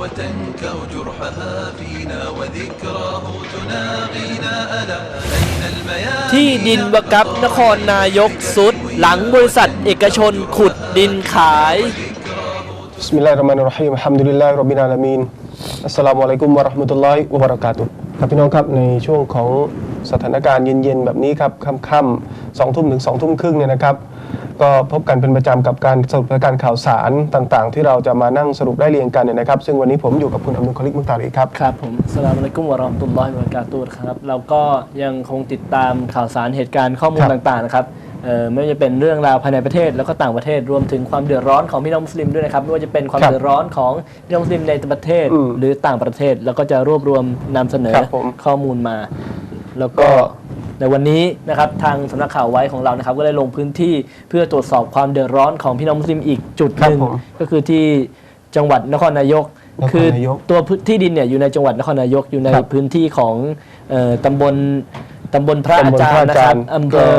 وتنكأ جرحها فينا وذكراه تناغينا ألا أين المياه ที่ดินวกับนครนายกสุด หลังบริษัทเอกชนขุดดินขาย บิสมิลลาฮิรเราะห์มานิรเราะฮีมอัลฮัมดุลิลลาฮิร็อบบิลอาลามีนอัสสลามุอะลัยกุมวะเราะห์มะตุลลอฮิวะบะเราะกาตุฮ์ครับพี่น้องครับในช่วงของสถานการณ์เย็นๆ แบบนี้ครับค่ำๆสองทุ่มถึงสองทุ่มครึ่งเนี่ยนะครับ ก็พบกันเป็นประจำกับการสรุปรายการข่าวสารต่างๆ ที่เราจะมานั่งสรุปได้เรียงกันเนี่ยนะครับ ซึ่งวันนี้ผมอยู่กับคุณอับดุลคอลิกมุตตารีครับ ครับผมสลามอะลัยกุมวะเราะห์มะตุลลอฮิวะบะเราะกาตุฮ์ครับ เราก็ยังคงติดตามข่าวสารเหตุการณ์ข้อมูลครับต่างๆนะครับเอ่อไม่ว่าจะเป็นเรื่องราวภายในประเทศแล้วก็ต่างประเทศรวมถึงความเดือดร้อนของพี่น้องมุสลิมด้วยนะครับไม่ว่าจะเป็นความครับเดือดร้อนของพี่น้องมุสลิมในประเทศอืมหรือต่างประเทศ แล้วก็จะรวบรวมนำเสนอครับผมข้อมูลมา แล้วก็ก็ ในวันนี้นะครับทางสำนักข่าวไว้ของเรานะครับก็ได้ลงพื้นที่เพื่อตรวจสอบความเดือดร้อนของพี่น้องมุสลิมอีกจุดหนึ่งครับผมก็คือที่จังหวัดนครนายก นครคือนายกตัวพื้นที่ดินเนี่ยอยู่ในจังหวัดนครนายกอยู่ในครับพื้นที่ของเอ่อตำบลตำบลพระตำอาบลจารพระย์อานะจาครรับย์ อำเภอ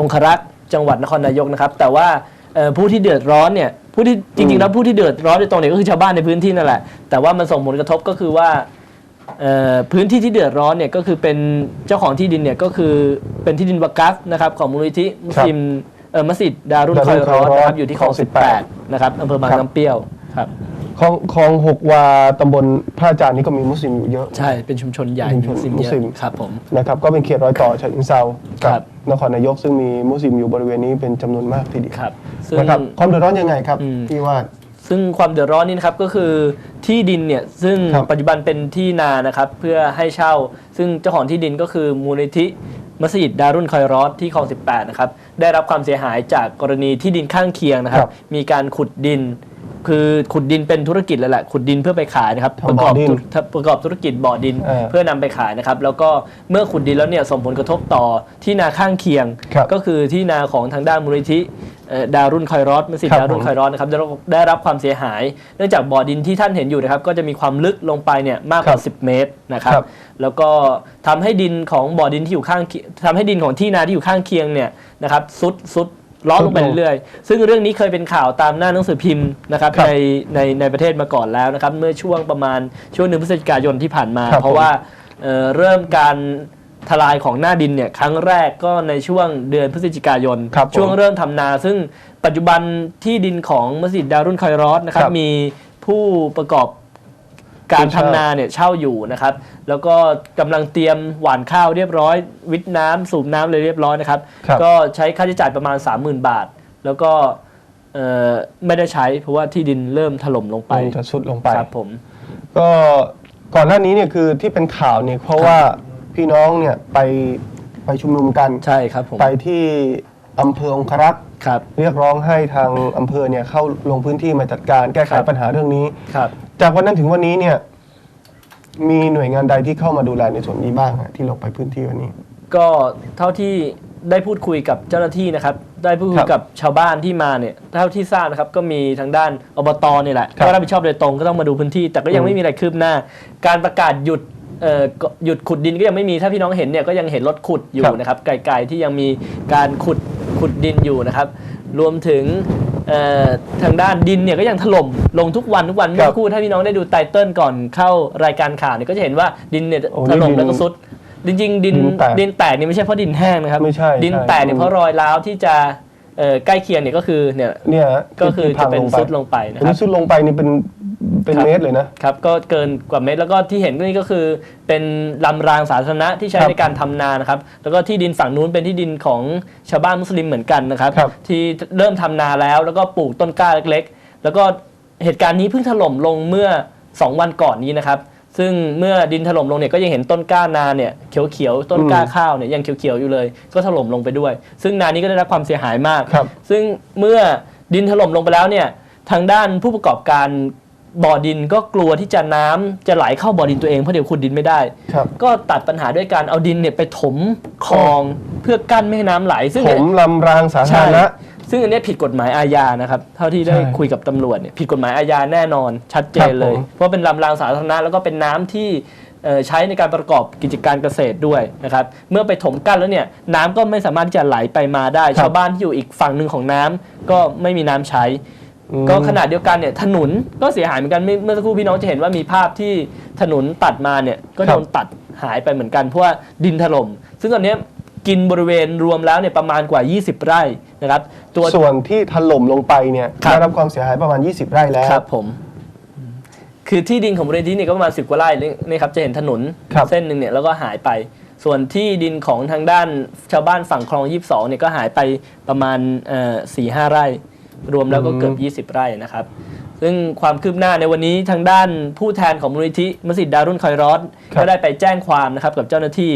องครักษ์จังหวัดนครนายกนะครับ แต่ว่าเอ่อผู้ที่เดือดร้อนเนี่ยผู้ที่จริงๆแล้วผู้ที่เดือดร้อนโดยตรงเนี่ยก็คือชาวบ้านในพื้นที่นั่นแหละแต่ว่ามันส่งผลกระทบก็คือว่าเอ่อ พื้นที่ที่เดือดร้อนเนี่ยก็คือเป็นเจ้าของที่ดินเนี่ยก็คือเป็นที่ดินวากัฟนะครับของมูลนิธิมุสลิมเอ่อมัสยิดดารุนดาครุอยนรอดคอยรอดนะครับอยู่ที่คลองคลอง 18 นะครับอำเภอบางครับน้ำเปรี้ยวครับคลองคลองหกวาตำบลพระอาจารย์นี่ก็มีมุสลิมอยู่เยอะ ใช่เป็นชุมชนใหญ่ชุมชนมุสลิมเยมุสลิมอะครับผมนะครับก็เป็นเขตรอยต่อฉะเชิงเซาครักับนครนายกซึ่งมีมุสลิมอยู่บริเวณนี้เป็นจำนวนมากทีเดียวครับซึ่งนะครับความเดือดร้อนยังไงครับอืมพี่ว่า ซึ่งความเดือดร้อนนี่นะครับก็คือที่ดินเนี่ยซึ่งครับปัจจุบันเป็นที่นานะครับเพื่อให้เช่า ซึ่งเจ้าของที่ดินก็คือมูลนิธิมัสยิดดารุนคอยรอดที่คลอง 18 นะครับได้รับความเสียหายจากกรณีที่ดินข้างเคียงนะครัครับบมีการขุดดิน คือขุดดินเป็นธุรกิจแล้วแหละขุดดินเพื่อไปขายนะครับทำประกอบบ่อดิน ธุ ประกอบธุรกิจบ่อดินเออเพื่อนำไปขายนะครับ แล้วก็เมื่อขุดดินแล้วเนี่ยส่งผลกระทบต่อที่นาข้างเคียง ครับก็คือที่นาของทางด้านมูลนิธิเอ่อ ดารุนคอยรอดมัสยิดครับดารุนผมคอยรอดนะครับได้รับได้รับความเสียหาย เนื่องจากบ่อดินที่ท่านเห็นอยู่นะครับ ก็จะมีความลึกลงไปเนี่ยมากกว่าครับ10 เมตรนะครับครับแล้วก็ทำให้ดินของบ่อดินที่อยู่ข้างเคียทำให้ดินของที่นาที่อยู่ข้างเคียงเนี่ยนะครับซุดซุดล้อลงไปซุดลงเรื่อยๆ ซึ่งเรื่องนี้เคยเป็นข่าวตามหน้าหนังสือพิมพ์นะครับครับในในในประเทศมาก่อนแล้วนะครับ เมื่อช่วงประมาณช่วงหนึ่งพฤศจิกายนที่ผ่านมาครับเพราะว่าเอ่อเริ่มการ ทลายของหน้าดินเนี่ยครั้งแรกก็ในช่วงเดือนพฤศจิกายน ครับผมช่วงเริ่มทำนา ซึ่งปัจจุบันที่ดินของมัสยิดดารุนคอยรอสนะครับครับมีผู้ประกอบการทำนาเนี่ยเช่าอยู่นะครับ แล้วก็กำลังเตรียมหว่านข้าวเรียบร้อย วิทน้ำสูบน้ำเลยเรียบร้อยนะครับ ครับ ก็ใช้ค่าใช้จ่ายประมาณ 30,000 บาท แล้วก็เอ่อไม่ได้ใช้เพราะว่าที่ดินเริ่มถล่มลงไปมันจะสุดลงไป ครับผม ก็ก่อนหน้านี้เนี่ยคือที่เป็นข่าวเนี่ยเพราะว่า พี่น้องเนี่ยไปไปชุมนุมกัน ใช่ครับผมไปที่อำเภอองครักษ์ครับ เรียกร้องให้ทางอำเภอเนี่ยเข้าลงพื้นที่มาจัดการแก้ไขครับ ปัญหาเรื่องนี้ ครับ จากวันนั้นถึงวันนี้เนี่ยมีหน่วยงานใดที่เข้ามาดูแลในส่วนนี้บ้างฮะที่ลงไปพื้นที่วันนี้ ก็เท่าที่ได้พูดคุยกับเจ้าหน้าที่นะครับ ได้พูดคุครัยบกับชาวบ้านที่มาเนี่ยเท่าที่ทราบนะครับก็มีทางด้านอบตเนี่ยแหละครับก็รับผิดชอบโดยตรงก็ต้องมาดูพื้นที่ แต่ก็ยังอืมไม่มีอะไรคืบหน้า การประกาศหยุด เอ่อก็หยุดขุดดินก็ยังไม่มีถ้าพี่น้องเห็นเนี่ยก็ยังเห็นรถขุดอยู่ครับนะครับไกลๆที่ยังมีการขุดขุดดินอยู่นะครับ รวมถึงเอ่อทางด้านดินเนี่ยก็ยังถล่มลงทุกวันทุกวันเมื่อสักครู่ถ้าพี่น้องได้ดูไตเติ้ลก่อนเข้ารายการข่าวเนี่ยก็จะเห็นว่าดินเนี่ยโอ้ถล่มนี่ดินแล้วก็ซุดจริงๆดินดินแตกดินแตกนี่ไม่ใช่เพราะดินแห้งนะครับไม่ใช่ดินใช่แตกเนี่ยเพราะรอยร้าวที่จะ เอ่อใกล้เคียงเนี่ยก็คือเนี่ยเนี่ยฮะก็คือที่พัจะงเป็นลงไปซุดลงไปนะอันครันี้บซุดลงไปนี่เป็นเป็นครับ เมตรเลยนะ ครับก็เกินกว่าเม็ดแล้วก็ที่เห็นนี่ก็คือเป็นลำรางสาธารณะที่ใช้ครับในการทำนานะครับ แล้วก็ที่ดินฝั่งนู้นเป็นที่ดินของชาวบ้านมุสลิมเหมือนกันนะครับ ครับ ที่เริ่มทำนาแล้วแล้วก็ปลูกต้นกล้าเล็ก ๆ แล้วก็เหตุการณ์นี้เพิ่งถล่มลงเมื่อ 2 วันก่อนนี้นะครับ ซึ่งเมื่อดินถล่มลงเนี่ยก็ยังเห็นต้นกล้านาเนี่ยเขียวๆต้นกล้าข้าวเนี่ยยังเขียวๆอยู่เลย ก็ถล่มลงไปด้วย ซึ่งนานี้ก็ได้รับความเสียหายมาก ครับ ซึ่งเมื่อดินถล่มลงไปแล้วเนี่ยทางด้านผู้ประกอบการบ่อดินก็กลัวที่จะน้ำจะไหลเข้าบ่อดินตัวเองเพราะเดี๋ยวขุดดินไม่ได้ ครับก็ตัดปัญหาด้วยการเอาดินเนี่ยไปถมคลองเพื่อกั้นไม่ให้น้ำไหลซึ่ง ผมลำรางสาธาใช่รณะ ซึ่งอันเนี้ยผิดกฎหมายอาญานะครับ เท่าที่ได้ใช่คุยกับตำรวจเนี่ยผิดกฎหมายอาญาแน่นอนชัดเจนเลย ครับผม เพราะเป็นลำรางสาธารณะแล้วก็เป็นน้ำที่เอ่อใช้ในการประกอบกิจการเกษตรด้วยนะครับ เมื่อไปถมกั้นแล้วเนี่ยน้ำก็ไม่สามารถที่จะไหลไปมาได้ ชาวบ้านที่อยู่อีกฝั่งหนึ่งของน้ำก็ไม่มีน้ำใช้ อืม ก็ขนาดเดียวกันเนี่ยถนนก็เสียหายเหมือนกันเมื่อเมื่อสักครู่พี่น้องจะเห็นว่ามีภาพที่ถนนตัดมาเนี่ยก็โดนตัดหายไปเหมือนกันเพราะว่าดินถล่มซึ่งตอนเนี้ยกินบริเวณรวมแล้วเนี่ยประมาณกว่า 20 ไร่ นะครับตัว ส่วนที่ถล่มลงไปเนี่ยครับ ได้รับความเสียหายประมาณ 20 ไร่แล้ว ครับผม คือที่ดินของบริเวณนี้เนี่ยก็ประมาณสิบกว่าไร่นี่นี่ครับจะเห็นถนนครับ เส้นหนึ่งเนี่ยแล้วก็หายไป ส่วนที่ดินของทางด้านชาวบ้านฝั่งคลองยี่สองเนี่ยก็หายไปประมาณสี่ห้าไร่ รวมแล้วก็เกือบ 20 ไร่นะครับ ซึ่งความคืบหน้าในวันนี้ทางด้านผู้แทนของมูลนิธิมัสยิดดารุนคอยรอดครับ ก็ได้ไปแจ้งความนะครับกับเจ้าหน้าที่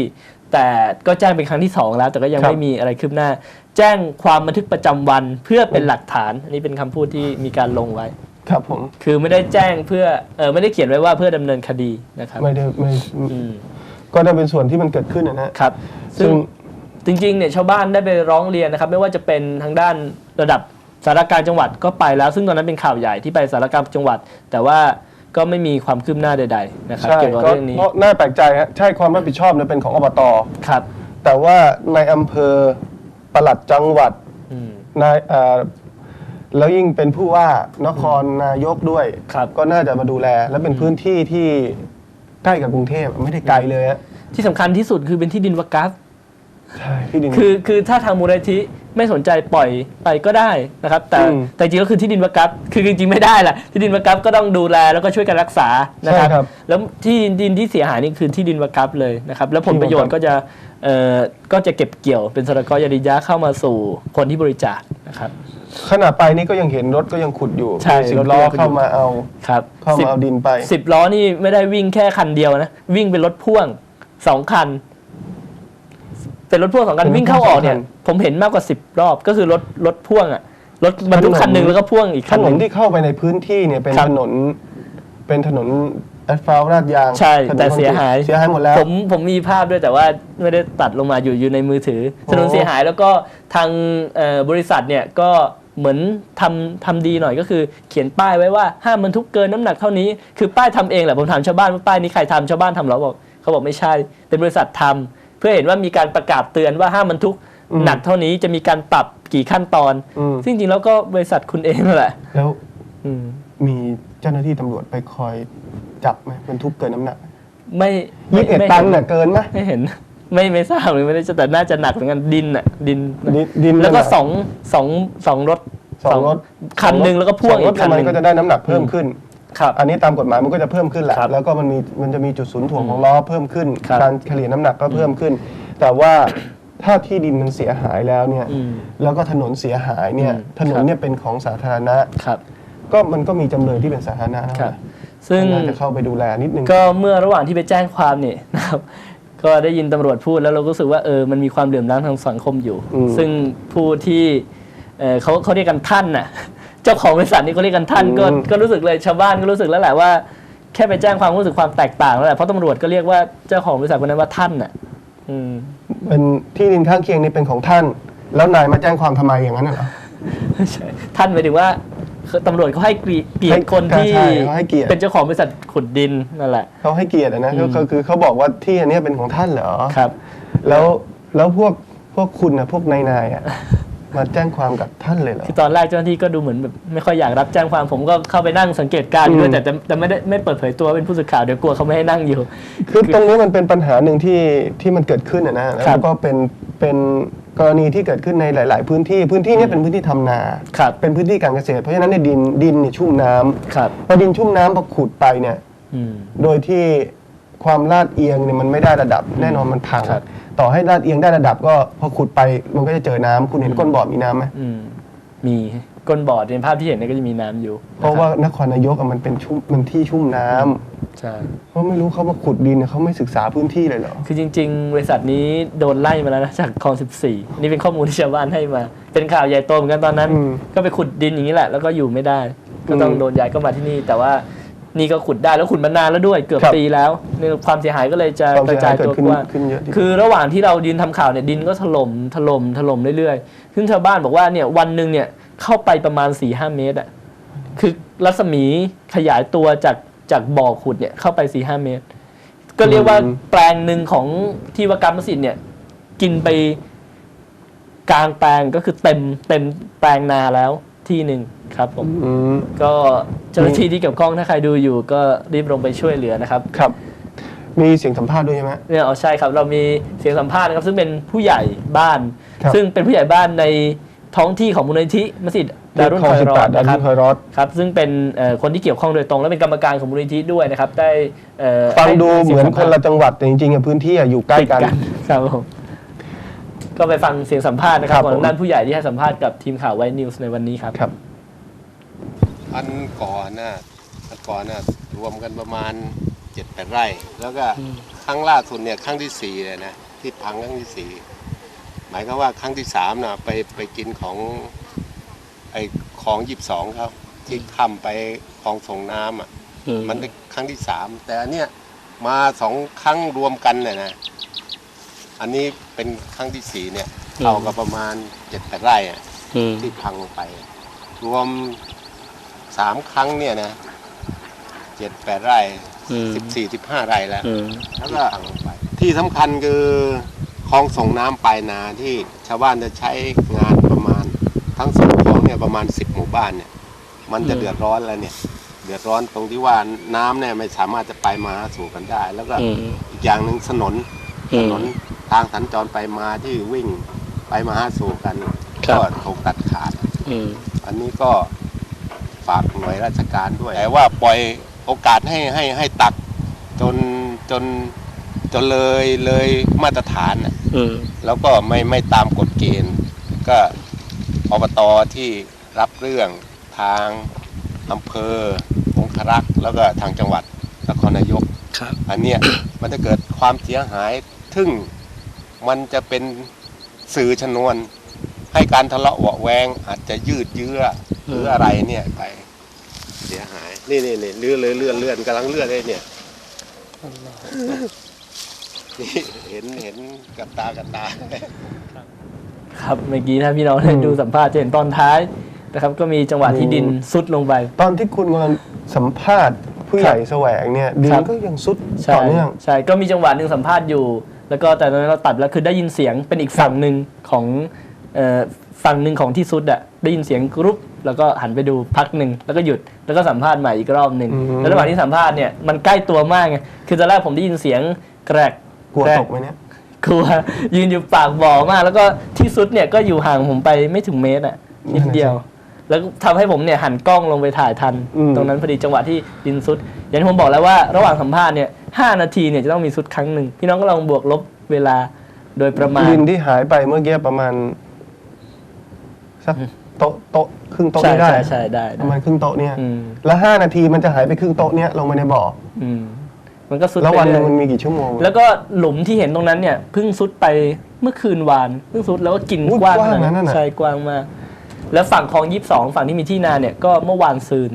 แต่ก็แจ้งเป็นครั้งที่สองแล้ว แต่ก็ยังครับ ไม่มีอะไรคืบหน้า แจ้งความบันทึกประจำวันเพื่อเป็นหลักฐาน อันนี้เป็นคำพูดที่มีการลงไว้ ครับผมคือไม่ได้แจ้งเพื่อเออไม่ได้เขียนไว้ว่าเพื่อดำเนินคดีนะครับไม่ได้ไม่อืมก็ได้เป็นส่วนที่มันเกิดขึ้นนะฮะ ครับ ซึ่ซึ่งงจริงๆเนี่ยชาวบ้านได้ไปร้องเรียนนะครับ ไม่ว่าจะเป็นทางด้านระดับสารกลารจังหวัดก็ไปแล้ว ซึ่งตอนนั้นเป็นข่าวใหญ่ที่ไปสารกลารจังหวัด แต่ว่า ก็ไม่มีความคืบหน้าใดๆนะครับใช่เกี่ยวกับก็เรื่องนี้เพราะน่าแปลกใจฮะใช่ความรับผิดชอบเนี่ยเป็นของอบต ครับแต่ว่าในอำเภอปลัดจังหวัดอืม นายเอ่อแล้วยิ่งเป็นผู้ว่านครนายกด้วย ครับ ก็น่าจะมาดูแล และเป็นพื้นที่ที่ใกล้กับกรุงเทพไม่ได้ไกลเลยฮะที่สำคัญที่สุดคือเป็นที่ดินวากัฟ ใช่ที่ดิน คือคือถ้าทางมูลนิธิ ไม่สนใจปล่อยไปก็ได้นะครับ แต่อืมแต่จริงก็คือที่ดินวากัฟคือจริงๆไม่ได้แหละที่ดินวากัฟก็ต้องดูแลแล้วก็ช่วยกันรักษานะครับใช่ครับแล้วที่ดินที่เสียหายนี่คือที่ดินวากัฟเลยนะครับ แล้วผลที่วากัฟประโยชน์ก็จะเอ่อก็จะเก็บเกี่ยวเป็นสรกยาดิยะเข้ามาสู่คนที่บริจาคนะครับขณะไปนี่ก็ยังเห็นรถก็ยังขุดอยู่ใช่สิบรถก็ล้อยังขุดอยู่เข้ามาเอาครับเข้าสิบมาเอาดินไปสิบล้อนี่ไม่ได้วิ่งแค่คันเดียวนะ วิ่งเป็นรถพ่วงสองคัน เป็นรถพ่วงสองคันเป็นรถวิ่งเข้าออกเนี่ยพ่วงสองคันผมเห็นมากกว่าสิบรอบก็คือรถรถพ่วงอะรถบรรทุกคันหนึ่งแล้วก็พ่วงอีกถคันนหนนึ่งที่เข้าไปในพื้นที่เนี่ยเป็นครับ ถนน เป็นถนนแอสฟัลต์ลาดยางใช่ถนนแต่เสียหายเสียหายหมดแล้ว ผมผมมีภาพด้วยแต่ว่าไม่ได้ตัดลงมาอยู่อยู่ในมือถือถนนโอ้เสียหายแล้วก็ทางเอ่อบริษัทเนี่ยก็เหมือนทำทำดีหน่อยก็คือ เขียนป้ายไว้ว่าห้ามบรรทุกเกินน้ำหนักเท่านี้คือป้ายทำเองแหละผมถามชาวบ้านว่าป้ายนี้ใครทำชาวบ้านทำเหรอบอกเขาบอกไม่ใช่ เป็นบริษัททำ เพื่อเห็นว่ามีการประกาศเตือนว่าห้ามบรรทุกอืมหนักเท่านี้จะมีการปรับกี่ขั้นตอนอืมซึ่งจริงๆแล้วก็บริษัทคุณเองนั่นแหละ แล้วอืมมีเจ้าหน้าที่ตำรวจไปคอยจับไหมบรรทุกเกินน้ำหนัก ไม่ยี่สิบเอ็ดไม่ตันห็น่ะเกินไหมไม่เห็น ไม่ไม่ทราบเลยไม่ได้แต่น่าจะหนักเหมือนกันดินอะดินดินดินแล้วก็นั่นน่ะสองสองสองรถสองรถคันหนึ่งแล้วก็พ่วงสรอีถกคันหมันึ่นงก็จะได้น้ำหนักเพิ่มขึ้น ครับอันนี้ตามกฎหมายมันก็จะเพิ่มขึ้นแหละครับแล้วก็มันมีมันจะมีจุดศูนย์ถ่วงของล้อเพิ่มขึ้น ครับการเฉลี่ยน้ำหนักก็เพิ่มขึ้น แต่ว่าถ้าที่ดินมันเสียหายแล้วเนี่ยอืมแล้วก็ถนนเสียหายเนี่ยอืมถนนครับ เนี่ยเป็นของสาธารณะ ครับก็มันก็มีจำเลยที่เป็นสาธารณะนะครับซึ่ง น่าจะเข้าไปดูแลนิดนึง ก็เมื่อระหว่างที่ไปแจ้งความเนี่ยนะครับ ก็ได้ยินตำรวจพูดแล้วเราก็รู้สึกว่าเออมันมีความเหลื่อมล้ำทางสังคมอยู่ อืมซึ่งผู้ที่เออเขาเขาเรียกกันท่านน่ะ เจ้าของบริษัทนี่เขาเรียกกันท่านก็อืม ก็รู้สึกเลยชาวบ้านก็รู้สึกแล้วแหละว่า แค่ไปแจ้งความรู้สึกความแตกต่างแล้วแหละเพราะตำรวจก็เรียกว่าเจ้าของบริษัทคนนั้นว่าท่านน่ะ อืม เป็นที่ดินข้างเคียงนี่เป็นของท่าน แล้วนายมาแจ้งความทำไมอย่างนั้นน่ะเหรอใช่ท่านหมายถึงว่าคือตำรวจเขาให้เกียรติเกียรติคนที่ใช่เขาให้เกียรติเป็นเจ้าของบริษัทขุดดินนั่นแหละ เขาให้เกียรติอะนะก็ก็คือเขาบอกว่าที่อันเนี้ยเป็นของท่านเหรอ ครับ แล้วแล้วพวกพวกคุณนะพวกนายนายอะ มาแจ้งความกับท่านเลยเหรอ คือตอนแรกเจ้าหน้าที่ก็ดูเหมือนแบบไม่ค่อยอยากรับแจ้งความผมก็เข้าไปนั่งสังเกตการณ์อยู่ด้วยอืมแต่แต่แต่ไม่ได้ไม่เปิดเผยตัวเป็นผู้สื่อข่าวเดี๋ยวกลัวเขาไม่ให้นั่งอยู่ คือตรงนี้มันเป็นปัญหาหนึ่งที่ที่มันเกิดขึ้นอะนะครัแล้วบก็เป็นเป็นกรณีที่เกิดขึ้นในหลาย ๆ พื้นที่พื้นที่เนี้เป็นพื้นที่ทำนา ครับเป็นพื้นที่การเกษตร เพราะฉะนั้นในยดินดินเนี่ยชุ่มน้ำครับพอดินชุ่มน้ำพอขุดไปเนี่ย อืม โดยที่ ความลาดเอียงเนี่ยมันไม่ได้ระดับ แน่นอนมันพังครับ ต่อให้ลาดเอียงได้ระดับก็พอขุดไปมันก็จะเจอน้ำคุณเห็นก้นบ่อมีน้ำไหมอืมมีก้นบ่อในภาพที่เห็นเนี่ยก็จะมีน้ำอยู่เพราะว่านครนายกอะมันเป็นชุ่มมันที่ชุ่มน้ำใช่ เพราะไม่รู้เขามาขุดดินเนี่ยเขาไม่ศึกษาพื้นที่เลยเหรอ คือจริง ๆ บริษัทนี้โดนไล่มาแล้วนะจากคลอง 14 นี่เป็นข้อมูลที่ชาวบ้านให้มา เป็นข่าวใหญ่โตเหมือนกันตอนนั้น อืมก็ไปขุดดินอย่างนี้แหละ แล้วก็อยู่ไม่ได้ ก็ต้องอืม โดนย้ายก็มาที่นี่ แต่ว่า นี่ก็ขุดได้แล้วขุดมานานแล้วด้วยเกือบครับปีแล้วนี่ความเสียหายก็เลยจะความกเสีระยหายจายตัวเกิดขึ้นกว้างขึ้นเยอะทีเดียว คือระหว่างที่เรายืนทำข่าวเนี่ยดินก็ถล่มถล่มถล่มเรื่อยๆ ซึ่งชาวบ้านบอกว่าเนี่ยวันหนึ่งเนี่ยเข้าไปประมาณ4ี่ห้าเมตรอะคือรัศมีขยายตัวจากจากบ่อขุดเนี่ยเข้าไป4ี่ห้าเมตร ก็เรียกว่าอืมแปลงหนึ่งของที่วากรรมสิทธิ์เนี่ยกินไปกลางแปลงก็คือเต็มเต็มแปลงนาแล้ว ที่หนึ่งครับผมอืมก็เจ้าหน้าที่ที่เกี่ยวข้องถ้าใครดูอยู่ก็รีบลงไปช่วยเหลือนะครับ ครับ มีเสียงสัมภาษณ์ด้วยใช่ไหม เนี่ยเอาใช่ครับเรามีเสียงสัมภาษณ์นะครับซึ่งเป็นผู้ใหญ่บ้าน ครับซึ่งเป็นผู้ใหญ่บ้านในท้องที่ของมูลนิธิมัสยิดดารุนคลองคอยสิบรอแปดดดานะครุรับนคอยรอด ครับซึ่งเป็นเอ่อคนที่เกี่ยวข้องโดยตรง และเป็นกรรมการของมูลนิธิด้วยนะครับได้เอ่อฟังดูให้เหมือนสียคนละจังหวัดแต่จริงๆอะพื้นที่อะอยู่ใกล้ติดกันครับผม ก็ไปฟังเสียงสัมภาษณ์นะคครัรับบของผม ด้านผู้ใหญ่ที่ให้สัมภาษณ์กับทีมข่าวไวนิวส์ในวันนี้ครับ ครับ อันก่อนน่ะอันก่อนน่ะรวมกันประมาณเจ็ดแปดไร่ แล้วก็ครั้งล่าสุดเนี่ยครั้งที่สี่เลยนะที่พังครั้งที่สี่หมายก็ว่าครั้งที่สามน่ะไปไปกินของไอ้ของยีิบสองครับ ที่ข้ามไปคลองส่งน้ำอะมันเป็นครั้งที่สามแต่อันเนี้ยมาสองครั้งรวมกันเลยนะ อันนี้เป็นครั้งที่สี่เนี่ยเท่ากับประมาณเจ็ดแปดไร่อะที่พังลงไป รวมสามครั้งเนี่ยนะเจ็ดแปดไร่สิบสี่สิบห้าไร่แล้วแล้วก็พังลงไปที่สำคัญคือคลองส่งน้ำปลายนาที่ชาวบ้านจะใช้งานประมาณ ทั้งสองคลองเนี่ยประมาณสิบหมู่บ้านเนี่ยมันจะอืมเดือดร้อนแล้วเนี่ย เดือดร้อนตรงที่ว่าน้ำเนี่ยไม่สามารถจะไปมาหาสู่กันได้ แล้วก็อีกอย่างหนึ่งถนนถนน ทางสัญจรไปมาที่วิ่งไปมาหาสู่กันครับ ก็ถูกตัดขาดอันนี้ก็ฝากหน่วยราชการด้วย แต่ว่าปล่อยโอกาสให้ให้ให้ตักจนจนจนเลยเลยมาตรฐานน่ะแล้วก็ไม่ไม่ตามกฎเกณฑ์ ก็อบตที่รับเรื่องทางอำเภอองครักษ์แล้วก็ทางจังหวัดนครนายก ครับ อันเนี้ย มันจะเกิดความเสียหายทึ่ง มันจะเป็นสื่อชนวน ให้การทะเลาะเบาะแวงอาจจะยืดเยื้อหรืออะไรเนี่ยไป เสียหาย นี่นี่นี่เลื่อนเลยเลื่อนเลื่อนกำลังเลื่อนเลยเนี่ยนี่เห็นเห็นกับตากับตา ครับเมื่อกี้ถ้าพี่น้องได้อืมดูสัมภาษณ์จะเห็นตอนท้ายนะครับ ก็มีจังหวะที่ดินซุดลงไป ตอนที่คุณกำลังสัมภาษณ์ ผู้ใหญ่แสวงเนี่ยดิครันบก็ยังซุดใช่ต่อเนื่องใช่ก็มีจังหวะหนึ่งสัมภาษณ์อยู่ แล้วก็แต่ตอนนั้นเราตัดแล้วคือได้ยินเสียงเป็นอีกฝั่งหนึ่งของเอ่อฝั่งหนึ่งของที่ซุดอะได้ยินเสียงกรุ๊ปแล้วก็หันไปดูพักหนึ่งแล้วก็หยุดแล้วก็สัมภาษณ์ใหม่อีกรอบหนึ่งอืมแล้วระหว่างที่สัมภาษณ์เนี่ยมันใกล้ตัวมากไงคือตอนแรกผมได้ยินเสียงแกรกกลัวแรตกไหมเนี่ยกลัวยืนอยู่ปากบ่อมาก แล้วก็ที่ซุดเนี่ยก็อยู่ห่างผมไปไม่ถึงเมตรอะนิดเดียว แล้วทำให้ผมเนี่ยหันกล้องลงไปถ่ายทันอืมตรงนั้นพอดีจังหวะที่ดินซุด อย่างที่ผมบอกแล้วว่าระหว่างสัมภาษณ์เนี่ยห้านาทีเนี่ยจะต้องมีซุดครั้งหนึ่งพี่น้องก็ลองบวกลบเวลาโดยประมาณดินที่หายไปเมื่อกี้ประมาณสักโต๊ะโต๊ะครึ่งโต๊ะใช่นี่ได้ใช่ใช่ได้ประมาณครึ่งโต๊ะเนี่ยอืมแล้วห้านาทีมันจะหายไปครึ่งโต๊ะเนี่ยลงไปในบ่ออืมมันก็ซุดแล้วไปวันหเรื่นึ่องมันยมีกี่ชั่วโมง แล้วก็หลุมที่เห็นตรงนั้นเนี่ยเพิ่งซุดไปเมื่อคืนวานเพิ่งซุดแล้วก็กินอุ๊ยกว้างกว้างขนาดนะนั่นน่ะใช่กว้างมาก แล้วฝั่งคลองยี่สองฝั่งที่มีที่นาเนี่ยก็เมื่อวานซืน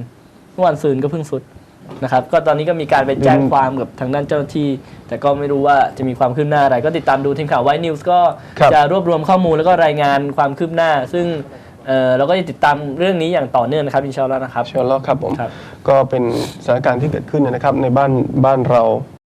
เมื่อวานซืนก็เพิ่งสุดนะครับ ก็ตอนนี้ก็มีการไปแจ้งความกับทางด้านเจ้าหน้าที่ แต่ก็ไม่รู้ว่าจะมีความคืบหน้าอะไร ก็ติดตามดูทีมข่าวไวนิวส์ก็ครับจะรวบรวมข้อมูลแล้วก็รายงานความคืบหน้า ซึ่งเอ่อเราก็จะติดตามเรื่องนี้อย่างต่อเนื่องนะครับอินชาอัลลอฮ์นะครับเชิญแล้วครับผมครับก็เป็นสถานการณ์ที่เกิดขึ้นนะครับในบ้านบ้านเรา